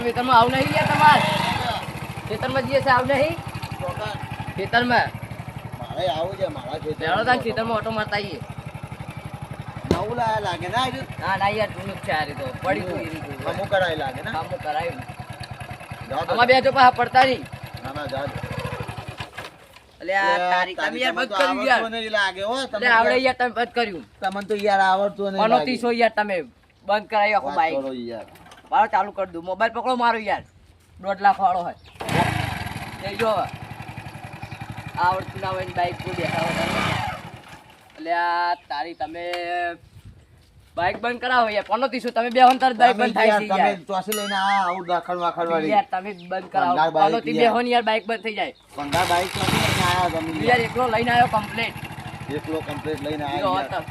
ખેતર વેતરમાં આવું નહીં યાર તમારે. ખેતરમાં જઈએ છે આવું નહીં? ખેતરમાં. મારે આવું છે મારા ખેતર લેવડો તાન ખેતરમાં ઓટો મારતા આવીએ. નવું લાયા લાગે ને આજે ના ના યાર જૂનું છે આ રીતો પડી ગયું એ અમુક કરાય લાગે ને? કામો કરાયું. જાઓ બે જો પાછા પડતા નહીં. ના ના જાઓ. એટલે આ તારી તમે તમને બંધ તો યાર આવડતું બંધ કર્યું. તમને તો યાર આવડતું નહીં પનો યાર તમે. બંધ કરાવી આખું બાઈક યાર. મારો ચાલુ કરી દઉં. મોબાઈલ પકડો મારો યાર. દોઢ લાખ વાળો હોય. જો હવે. આવડતું ના હોય બાઇક બેસાડો એટલે આ તારી તમે બાઇક બંધ કરાવો યાર. કોનો તીસું તમે બે હોન તાર બાઇક બંધ થાય યાર, તમે ચોસી લઈને આ આવું દાખલ વાખલ વાળી. યાર તમે બંધ કરાવો. કોનો તી બે હોન યાર. બાઇક બાઈક બંધ થઈ જાય. પંદર બાઈક ચોસી લઈને આયા તમે યાર. એકલો લઈને આવ્યો કમ્પ્લેટ એકલો કમ્પ્લીટ લઈને જો યાર.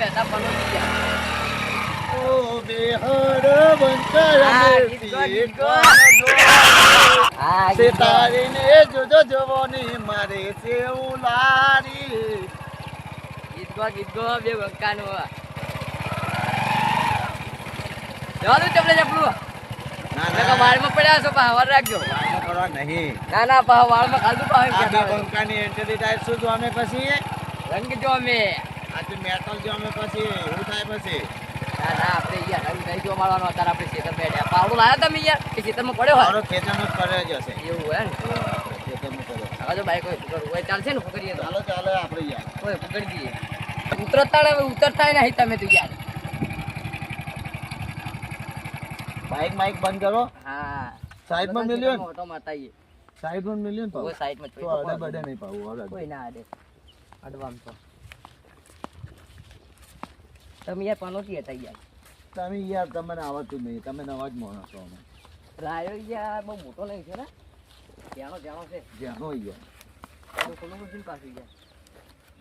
તમે પણ ઓ બંકર જોજો જવાની મારે છે ઉલારી ગીત ગો ગીત ગો બે બંકાનું જવા દો ચપલે ચપલું. વાળમાં પડ્યા છો પા હવાર રાખજો. નહીં. ના ના પા વાળમાં ખાધું પા આ બે બંકાની એન્ટ્રી ટાઈપ શું જો અમે પછી? રંગ જો અમે આ તો મેટલ જો અમે પછી એવું થાય પછી? ના ના આપણે યાર રંગ નહીં જો મારવાનો અત્યારે આપણે ખેતર બેઠા. પાવડો લાયા તમે યાર કે ખેતરમાં પડ્યો હોય? મારો ખેતરનો જ જ હશે. એવું હોય ને ખેતરનો કરે હવે જો બાઈક હોય હોય ચાલશે ને પકડીએ ચાલો ચાલો આપણે યાર. હોય પકડી દઈએ ઉતરતા નહીં તમે તો યાર. બાઈક માઈક બંધ કરો. હા. સાઈડમાં મિલ્યો ને? ઓટો મારતા આવીએ. સાઈડમાં મિલ્યો ને સાઈડમાં તો અડે બડે નહીં પાવું અડે. કોઈ ના અડે. અડવામ તો. તમે યાર પનોતી હતા યાર તમે યાર તમને આવડતું નહીં તમે નવા જ માણસ છો અમે. રાયો યાર બહુ મોટો નહીં છે ને. ત્યાંનો જાણો છે. જેનો યાર. લોકોનું બધું પાછું યાર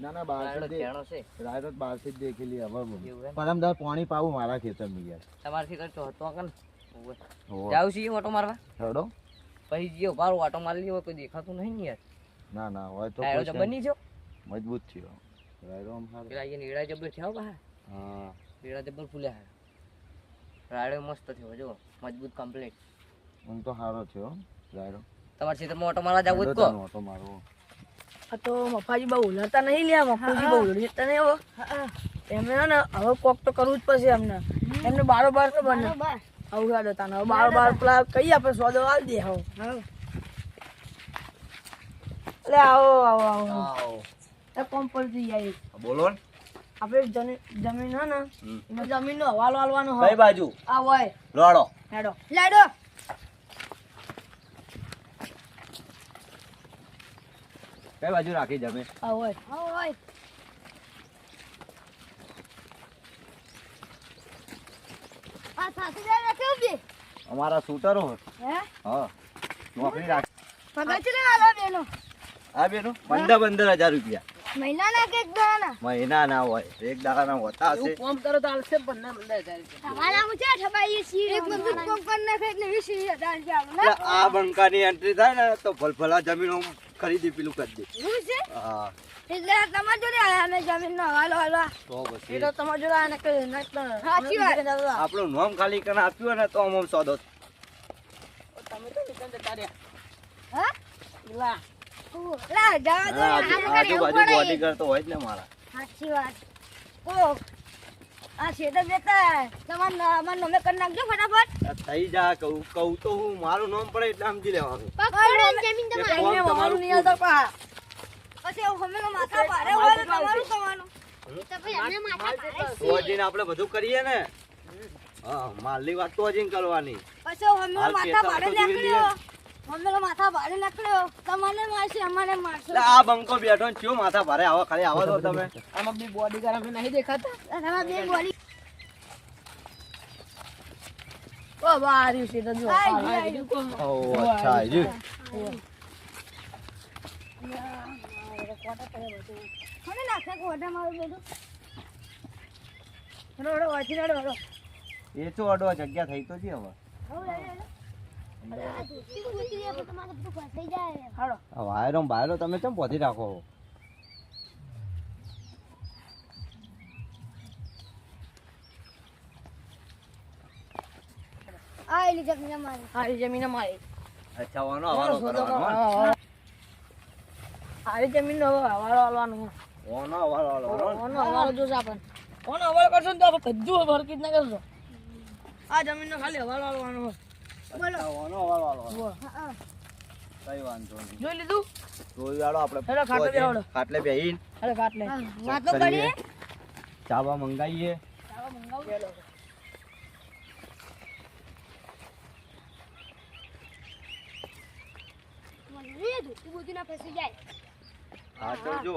ના ના જાણો છે. રાયડો બહારથી જ દેખેલી હવે? પાણી પાવું મારા ખેતરમાં યાર. તમારથી કરતો હતો કન. જાવ છીએ ઓટો મારવા? હેડો. પછી જીઓ બારો ઓટો મારી લીધો કોઈ દેખાતું નહીં ને યાર. ના ના હોય તો નહીં છો મજબૂત થયો. રાયડો આમ પેલા અહીંયા નીડા જબર થયા બહાર. હા. નીડા જબર ફૂલ્યા રાયડો મસ્ત થયો જો મજબૂત કમ્પ્લીટ હું તો સારો થયો રાયડો. તમાર ક્ષેત્રમાં ઓટો મારવા જવું તને ઓટો મારવો આ તો મફાજી બહુ ઉલરતા નહીં લ્યા મફાજી બહુ ઉલરતા નહીં હો. એમને ને હવે કોક તો કરવું જ પડશે એમને. એમને બારોબાર તો બને. આવું ગાડો હતા હવે બારોબાર પેલા કઈ આપણે સોદો આવી દે હવે એટલે આવો આવો આવો. એ કોમ પર જઈ આવી બોલો ને. આપણે જમી- જમીન હે ને. એમાં જમીનનો હવાલો આલવાનો કઈ હોય બાજુ? આ હોય. લોડો. હેડો લેડો. કઈ બાજુ રાખી જમીન? આ હોય. આ હોય. આ સાસુ જાય રાખે ઊભી અમારા શૂટરો હે. હા? નોકરી રાખ. પગાર ચલે આલો બેનો. આ બેનો? પંદર પંદર હજાર રૂપિયા. મહિનાના કે એક દાડાના મહિનાના હોય એક દાડાના હોતા હશે કોમ કરો તો આલસે પંદર હજાર રૂપિયા. તમારા હું છે ઠબાઈ સી એક મજબૂત કોમ કર નાખે ને 20000 છે આપણે એટલે આ બંકાની એન્ટ્રી થાય ને તો ભલભલા જમીનો ખરીદી પેલું કરી દે એવું છે? હા. એટલે તમારા જોડે આયા અમે જમીન નો હવાલો હાલવા. તો બસ એ તો તમારા જોડે આને કે સાચી વાત. આપણું નામ ખાલી કરીને આપ્યું ને તો આમ સોદો. તમે તો નીકળ તારે. હા? લા. જવા આજુબાજુ બોડી કરતો હોય જ ને મારા. સાચી વાત. ઓ આ શેતર બેતા તમાર અમાર નમે કરી નાખજો ફટાફટ. થઈ જા કહું કહું તો હું. મારું નામ પડે એટલે સમજી લેવાનું. પકડ જમીન કે તમારી. કોમ એને તમારું નહીં આવતો પા પછી એવું માથા ભારે હોય તો તમારું કરવાનું તો પછી અમે માથા ભારે તો આપણે બધું કરીએ ને? હા માલની વાત તો હજી કરવાની. પછી માથા નીકળ્યો. માથા ભારે નીકળ્યો. તમને મારશે અમારે મારશે. આ બંકો બેઠો ને માથા ભારે આવો ખાલી આવો તો તમે. આમાં બી બોડી ગાર્ડ નહીં દેખાતા? તમારા બે બોડી ઓ બારી છે તો જો ઓ અચ્છા હજી મને નાખે કોટા મારું બેટું રડો રડો વાંચી રડો રડો. એ તો અડો જગ્યા થઈ તો છે હવે. વાયરો વાયરો તમે કેમ પહોંચી રાખો? જમીન મારી આલી જમીન જમીન નો હવાલો આલવાનો ઓનો હવાલો આલવાનો ઓનો હવાલો કરશો તો આપણે. કજુ ભરકી જ ના કરશો આ જમીન નો ખાલી હવાલો આલવાનો જોઈ લીધું? જોઈ વાળો આપણે ખાટલે બેહાડો. ખાટલે બેહીન. અરે કાટલે કરીએ. ચાવા મંગાવીએ. હા તો જો.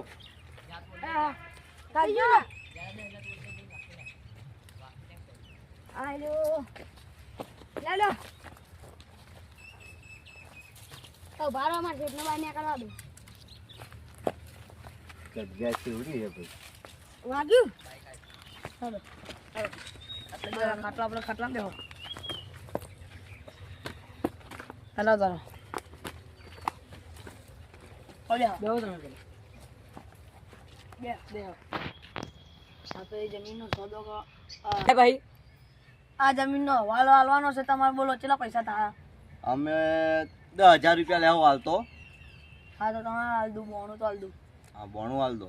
જગ્યા કેવડી છે ભાઈ. ચાલો. ખાટલા આપણે ખાટલા બેહો હેલો ચાલો. ઓલ્યા બેહો તમે બે બેહો તો જમીનનો સોદો ક- ભાઈ આ જમીનનો હવાલો હાલવાનો છે તમારે બોલો કેટલા પૈસા થાય? અમે દસ હજાર રૂપિયા લેવો હાલતો. હા તો તમે હાલ દઉં બોણું તો હાલ દઉં હા બોણું હાલ દો.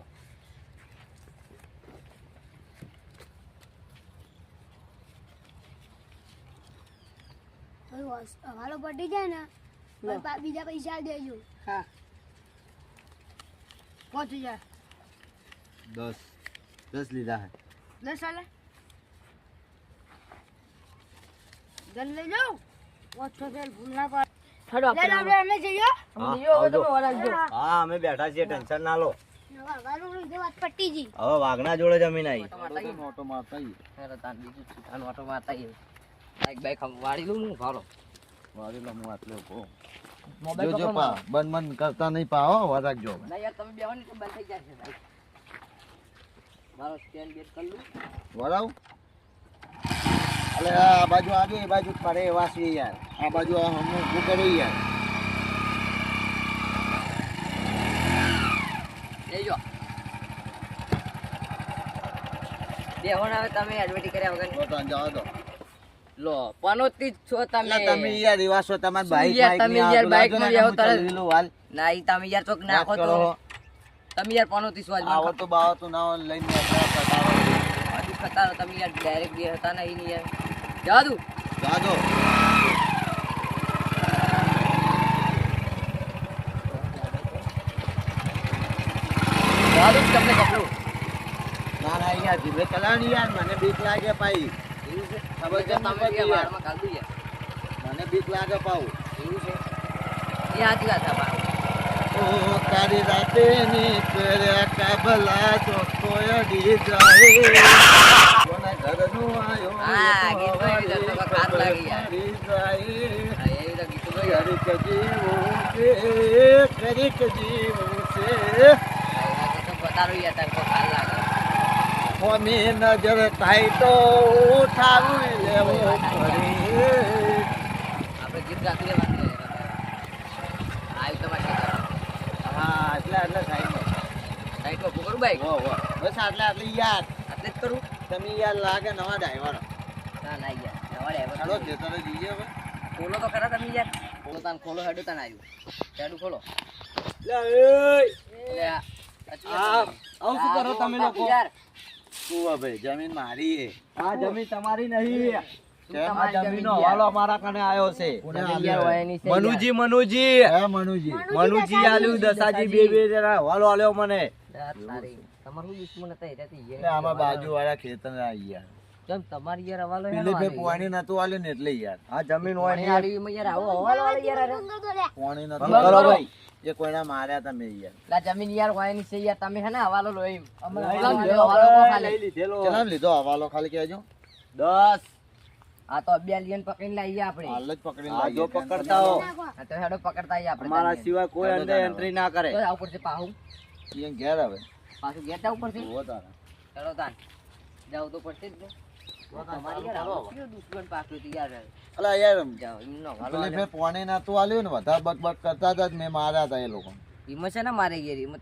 હવાલો પટી જાય ને બીજા પૈસા દેજો. હા. પહોંચી જાય. દસ દસ લીધા હે. દસ ચાલે જન લઈ જાઉં ઓછો તેલ ભૂલ ના પડે. હેડો લે લે, આપણે અમે જઈએ. અમે. તમે વરાગજો હા અમે બેઠા છીએ ટેન્શન ના લો. વાત હવે વાઘના જોડે જમીન આવી. ઓટો મારતા બીજું છૂટાનું ઓટો મારતા. બાઈક બાઈક આમ વાળી લઉં હું આટલે ઊભો. જોજો પા બંધ બન કરતા નહીં પાવો વરાગજો ના યાર તમે બેહો ને તો બંધ થઈ જશે ભાઈ. મારો સ્ટેન્ડ બેટ કરી લઉં વરાવ. અલે આ બાજુ આજે એ બાજુ પડે વાસી યાર. આ બાજુ આ હમ ઊભું યાર. લઈ જો બેહો ને હવે તમે એડવર્ટી કર્યા વગર. તો તને જવા દો લો પનોતી જ છો તમે. એટલે તમે યાર રિવાસો તમાર બાઈક યાર, તમે યાર બાઈકમાં હું તરત. વાલ. ના ઈ તમે યાર ચોક નાખો તો. તમે યાર પનોતી સ્વાજ આવો તો બાવો તો ના લઈને. હજુ તમે યાર ડાયરેક્ટ બે હતા ને યાર. જવા દઉં જવા જાદુ. જાદુ તમને કપડું. ના ના યાર ધીમે ચલાવ ને યાર. મને બીક લાગે ભાઈ. એવું છે? ખબર છે તમે. વાળમાં કાઢ યાર મને બીક લાગે પાઉ એવું છે? એ સાચી વાત છે મારું ઓ તારી રાતે નીકળ્યા કાબલા તો. મરી જાય. નજર થાય તો ઉઠાવી લેવું આપણે ગીત રહેવાનું છે. આવ્યું તમારે. હા એટલે એટલે સાઈડ સાઈડમાં ઊભું કરું બાઈક હો હો બસ આટલે આટલે યાર આટલે કરું? તમે યાર લાગે નવા ડ્રાઈવર ના ના યાર નવા driver ચાલો જતો જઈએ હવે. ખોલો તો ખરા તમે યાર. ખોલો તાન ખોલો હેડો તાન આવ્યું હેડું ખોલો. લે એ! આ આવું શું કરો તમે લોકો? યાર. શું હવે જમીન મારી હે આ જમીન તમારી નહીં. મનુજી મનુજી. મનુજી. મનુજી આલ્યું દસાજી બે બે જણા હવાલો આલ્યો મને. તમારું દુશ્મન હતા? એટલે તે યાર આમાં બાજુ ખેતર આવી યાર કેમ તમારી યાર હવાલો હેડો પેલી ફેર પાણી નતું ને એટલે યાર આ જમીન આવો હવાલો આલ્યો યાર પાણી નતું. કરો આલ્યું. એ કોઈના માર્યા તમે યાર લા જમીન યાર હોય એની છે યાર તમે હે ને હવાલો લો એમ. અમને હવાલો લીધો, હવાલો ખાલી. લીધેલો. ચલામ લીધો હવાલો ખાલી કહેજો. દસ. આ તો બે લીયન પકડીને લાવીએ આપણે. હાલ જ પકડીને લાગજો પકડતા હો. આ તો હેડો પકડતા આવીએ આપણે અમારા સિવાય કોઈ અંદર એન્ટ્રી ના કરે. તો આ ઉપર છે પાહુ. ઘેર હવે પાછું ગેટ ઉપર પડશે? જુઓ તાન જાવ તો પડશે જ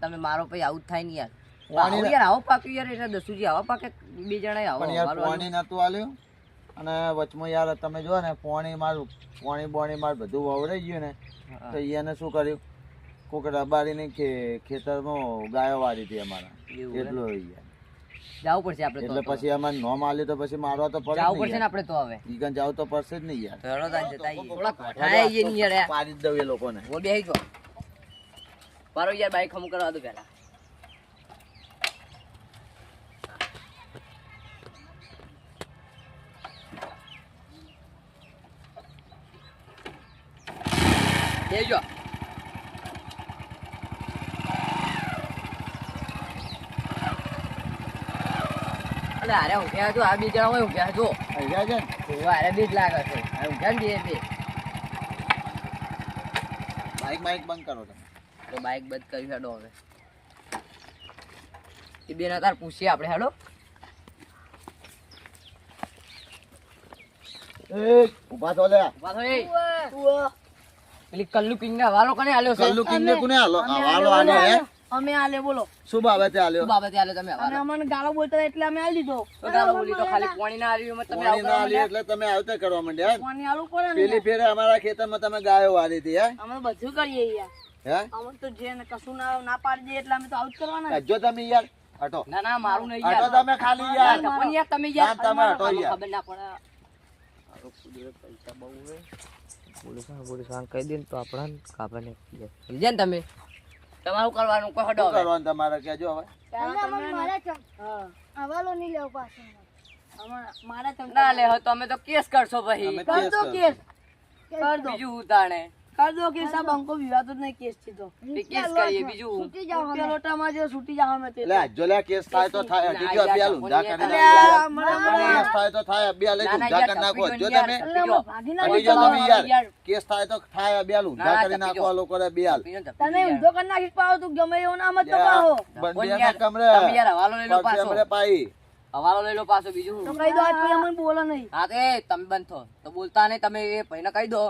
તમે મારો પછી આવું થાય ને યાર. પાણી યાર આવો પાક્યું યાર એટલે દસુજી આવો પાકે બે જણા આવો. યાર પાણી નતું આલ્યું અને વચમાં યાર તમે જો ને પોણી મારું પોણી બોણી માર બધું વવરાઈ ગયું ને તો એને શું કર્યું? કોક રબારીની ખે ખેતરમાં ગાયો વાળી હતી અમારા. એટલો હોય પડશે આપણે એટલે પછી અમારે નોમ આલ્યું તો પછી મારવા તો પડે જવું પડશે ને આપણે તો હવે. ઈગન જાવ તો પડશે જ નહીં યાર. ચલો તાન જતા આઈએ થોડા વઢાય આઈએ યાર. પાડી દઉં એ લોકોને. બોલ બેહી જો મારો યાર બાઈક હમ કરવા દો પહેલા. બેહી જો. અલે અરે ઊંઘ્યા છો આ બે જણા હોય ઊંઘ્યા છો. ઊંઘ્યા છે ને? ઓવા અરે બીજ લાગે છે. આ ઊંઘ્યા ને બે બે. બાઈક બાઈક બંધ કરો તમે. તો બાઇક બંધ કરી હેડો હવે. એ બેન તાર પૂછીએ આપણે હેડો. એ ઊભા થો લે ઊભા થો એ. પેલી કલ્લુ કિંગ ને હવાલો કને આલ્યો છે? કલ્લુ કિંગ ને કોને હાલો હવાલો આલે હે? અમે આલે બોલો. શું બાબતે આલ્યો? શું બાબતે આલે તમે અને અમને ગાળો બોલતા એટલે અમે આલી દીધો. તો ગાળો બોલી તો ખાલી પાણી ના આવ્યું મત તમે પોણી ના આવું એટલે તમે આવતા કરવા માંડ્યા પાણી આલું પડે ને પેલી ફેરે અમારા ખેતરમાં તમે ગાયો વાળી હતી હે અમે બધું કરીએ યાર હે? અમે તો જે ને કશું ના ના પાડી દે એટલે અમે તો આવું કરવાના જો તમે યાર હટો. ના ના મારું નહીં યાર. હટો તમે ખાલી યાર. પણ યાર તમે યાર. તમે હટો યાર. ખબર ના પડે. પૈસા બહુ હે પોલીસ પોલીસ વાંગ કહી દે તો આપણા કાપા ને ને તમે? તમારું કરવાનું કહો હવે. કરવાનું તમારે? કહેજો હવે. તમે અમને મારે છે હવાલો નહીં લેવો પાછો. મારા ચમચા ના લે તમે તો કેસ કરશો ભાઈ. કરજો. કેસ. કર દો બીજું ઉતાણે. કર દો કે આ અંકો વિવાદ જ કેસથી તો કેસ કરીએ બીજું. રૂપિયા લોટામાં જે છૂટી જાવ અમે તે લે જો લે કેસ થાય તો થાય. ગયો અભિયાલ ઊંધા કરી કેસ થાય તો થાય અભિયાલ લઈ ના, ના, યાર, કરી નાખો. જો જો તમે ભાગી ના તમે યાર. કેસ થાય તો થાય અભિયાલ ઊંધા કરી નાખો જો. આ લોકોને અભિયાલ તને ઊંધો કરી નાખી પાવ તું ગમે એવો ના મત તો પાવો બંડિયાના કમરે. તમે યાર હવાલો લઈ લો પાછો. કમરે પાઈ. હવાલો લઈ લો પાછો બીજું. તો કહી દો આજ પછી અમને બોલો નહીં. હા તે તમે બંધ થો. તો બોલતા નહીં તમે એ ભાઈને કહી દો.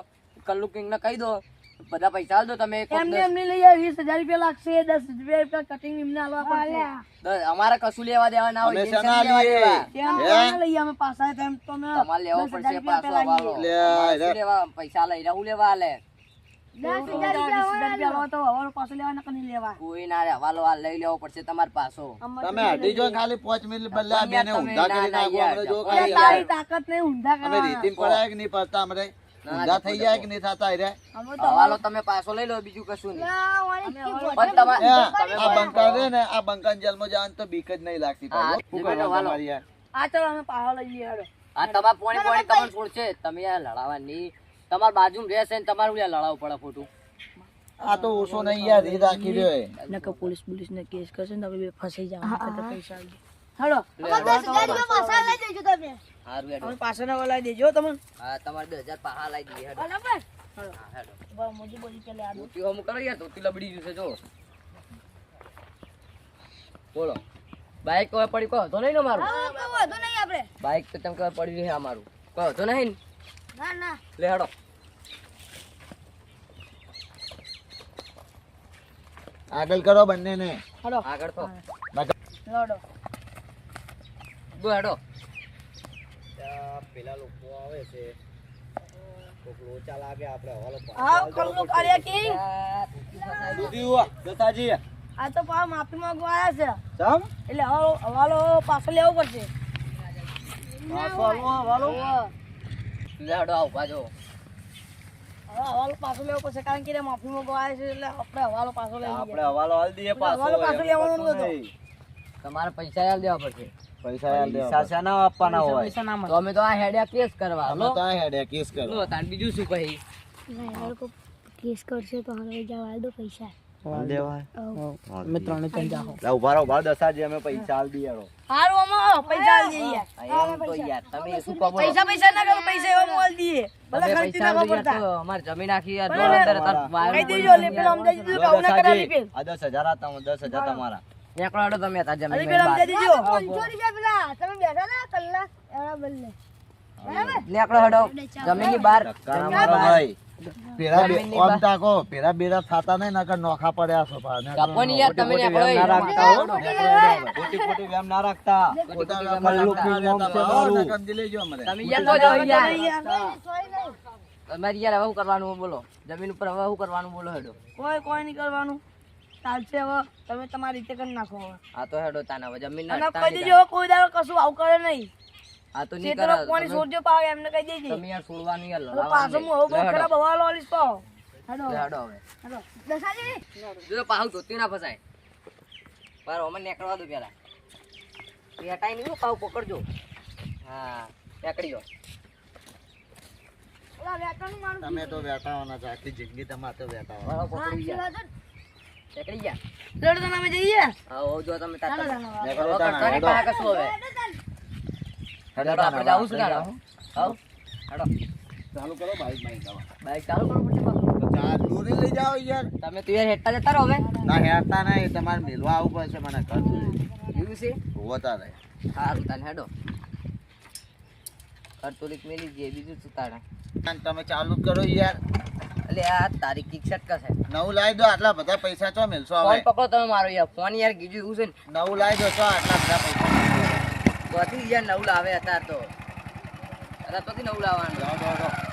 કલ્લુ કિંગ ને કહી દો બધા પૈસા આલ દો તમે એમને એમને લઈ આવે વીસ હજાર રૂપિયા લાગશે દસ રૂપિયા કટિંગ એમને આલવા પડશે. અમારે કશું લેવા દેવા ના હોય લઈએ અમે પાછા તેમ તો તમારે લેવો પડશે પાછો. લેવા પૈસા લઈ રહ્યા હું લેવા આલે? દસ હજાર રૂપિયા આલવા તો હવાલો પાછો લેવા નકર નહીં લેવા કોઈ ના રે હવાલો આ લઈ લેવો પડશે તમારે પાછો. તમે હટી જો ખાલી પાંચ મિનિટ બદલે બેને ઊંધા કરી નાખો જો ખાલી તાકાત નહીં ઊંધા અમે રીતિમ પડાય કે નહીં પડતા અમરે ના, ઊંધા થઈ જાય કે નહીં થતા રે હવાલો તમે પાછો લઈ લો બીજું કશું નહીં પણ તમારે આ બંકા રે ને આ બંકા જેલમાં જવાનું તો બીક જ નહીં લાગતી આ ચાલો અમે પાછો લઈ આ તમારે પોણી પોણી તમને છોડશે તમે આ લડાવા નહીં તમારા બાજુ રહેશે ને તમારું યાર લડાવવું પડે ખોટું આ તો ઓછો નહીં યાર રીત રાખી રહ્યો. નકર પોલીસ પોલીસ ને કેસ કરશે ને તમે બે ફસાઈ જાવ પૈસા લઈ દેજો તમે સારું હેડો. પાછળના વાળા દેજો તમને. હા તમારે બે હજાર પાહા લાવી દઈએ હેડો. બરાબર હેડો. મોજી બોલી કે આ ધોતી હમું કરો યાર ધોતી લબડી ગયું જો. બોલો. બાઈક પડી કહો નહીં ને મારું હા, તો વાંધો નહીં આપણે. બાઈક તો તેમ કોઈ પડી રહે અમારું. કોઈ હતો નહીં ને? ના ના. લે હેડો. આગળ કરો બંનેને. હેડો આગળ તો. હેડો. ગો હેડો હા કલ્લો કાર્ય કિંગ આ તો પા માફી માંગવા આયા છે. ચમ? એટલે હવાલો હવાલો પાછો લેવો પડશે. લે હેડો આવ બાજો હવે હવાલો પાછો લેવો પડશે કારણ કે એ માફી માંગવા આયા છે એટલે આપણે હવાલો પાછો લઈ આપણે હવાલો હાલ દઈએ હવાલો પાછો લેવાનો નતો. તમારે પૈસા હાલ દેવા પડશે. પૈસા યાર દેવા આપવાના હોય? તો અમે તો આ હેડ્યા કેસ કરવા. અમે તો આ હેડે કેસ કરો તાન બીજું શું કહી? કેસ કરશે તો હવે જવા દો પૈસા અમે ત્રણે ત્રણ જાહો લા ઊભા રહો ઊભા દસાજી અમે પૈસા હાલ દઈએ રો હારું અમારો પૈસા આલી દઈએ. એમ તો યાર તમે શું કહો બોલો? પૈસા પૈસા ના કરો પૈસા એવા મોલ દઈએ. બધા તમે ખર્ચી પૈસા નાખવા આલો યાર પડતા. તો અમારે જમીન આખી દસ હજાર હતા દસ હજાર તમારા. નીકળો તમે જમીન અરે પેલા રૂપિયા પેલા. તમે બેઠા ને કલાક. એના બદલે નીકળો હેડો. જમીન બહાર ના મારો ભાઈ. પેલા બે- જમીનની તાકો, પેલા બેરા થાતા નહીં નકર નોખા પડ્યા છો પા. નકર યાર, તમે ને ખોટી ના રાખતા હો. ખોટી ખોટી વેમ ના રાખતા. ખોટા વેમ વેમ ના ના રાખતા. રાખતા. હો, લેજો અમને. તમે યાર તો જાઓ યાર. તમારે યાર હવે શું કરવાનું બોલો? જમીન ઉપર હવે શું કરવાનું બોલો હેડો? કોઈ કોઈ નહીં કરવાનું. ચાલશે હવે તમે તમારી રીતે કરી નાખો હવે. આ તો હેડો તાના હવે જમીન ના કહી દેજો કોઈ દાડો કશું આવું કરે નહીં. આ તો નહીં કરે પાણી તમે- પાવે એમને કહી દેજે. તમે યાર છોડવાનું યાર હવે પાછો હું હવે બહુ ખરાબ હવા લોલીશ તો. હેડો. હેડો હવે. હેડો. જો પાહુ ધોતી ના ફસાય. પર ઓમે નીકળવા દો પેલા. પેટાઈ નહીં પાવ પકડજો. હા ઓલા તમે તો વેટાવાના છો. આખી જિંદગી તમારે તો. પકડી ગયા નીકળી ગયા લડતો તમે જઈએ? હા હો જો તમે તાતા. નીકળો હવે તાના, કરતા નહીં હેડો. પાહા કશું હવે. હેડો હેડો આપણે તાના, જાવું છે હેડો. ને હાવ હેડો. ચાલુ કરો બાઈક બાઈક આવા. બાઈક ચાલુ કરો પછી પાછું. તો ચાલુ નહીં લઈ જાઓ યાર. તમે તો યાર હેઠતા જતા રહો હવે. ના હેરતા નહીં તમારે મેલવા આવવું પડશે મને ઘર સુધી. એવું છે? ઊભો તારે સારું તાને હેડો. કરતોલિક મેલી જઈએ બીજું શું તાણે અને તમે ચાલુ જ કરો યાર. એટલે આ તારી કિકશટ કસે નવું લાવી દો આટલા બધા પૈસા ચો મેલશો ફોન હવે? પકડો તમે મારો યાર ફોન યાર કીધું એવું છે ને. નવું લાવી દો ચો આટલા બધા પૈસા? કોથી યાર નવું લાવે અત્યાર તો. અત્યારે તો નવું લાવવાનું.